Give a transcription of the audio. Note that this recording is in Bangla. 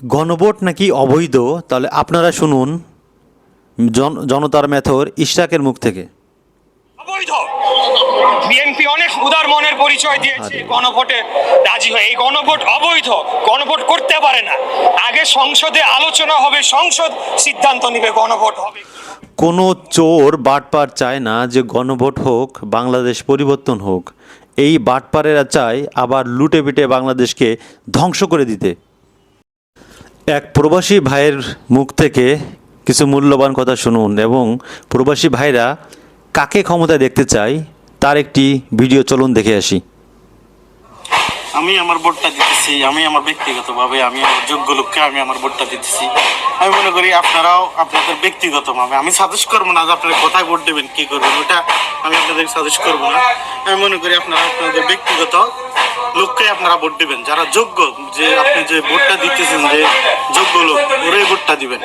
গণভোট নাকি অবৈধ? তাহলে আপনারা শুনুন জন জনতার মেথর ইশরাকের মুখ থেকে। অবৈধ! বিএনপি অনেক উদার মনের পরিচয় দিয়েছে গণভোটে রাজি হয়ে। এই গণভোট অবৈধ গণভোট করতে পারে না। আগে সংসদে আলোচনা হবে সংসদ সিদ্ধান্ত নেবে গণভোট হবে। কোনো চোর বাটপার চায় না যে গণভোট হোক বাংলাদেশ পরিবর্তন হোক। এই বাটপারেরা চায় আবার লুটে পিটে বাংলাদেশকে ধ্বংস করে দিতে। এক প্রবাসী ভাইয়ের মুখ থেকে কিছু মূল্যবান কথা শুনুন এবং প্রবাসী ভাইরা কাকে ক্ষমতায় দেখতে চায় তার একটি ভিডিও চলুন দেখে আসি। আমি আমার ভোটটা দিতেছি, আমি আমার ব্যক্তিগতভাবে, আমি আমার যোগ্য লোককে আমি আমার ভোটটা দিতেছি। আমি মনে করি আপনারাও আপনাদের ব্যক্তিগতভাবে, আমি সাজেস্ট করব না যে আপনারা কোথায় ভোট দেবেন, কি করবেন, ওটা আমি আপনাদের সাজেস্ট করব না। আমি মনে করি আপনারা আপনাদের ব্যক্তিগত লোককে আপনারা ভোট দিবেন, যারা যোগ্য, যে আপনি যে ভোটটা দিতেছেন, যে যোগ্য লোক, ওরাই ভোটটা দিবেন।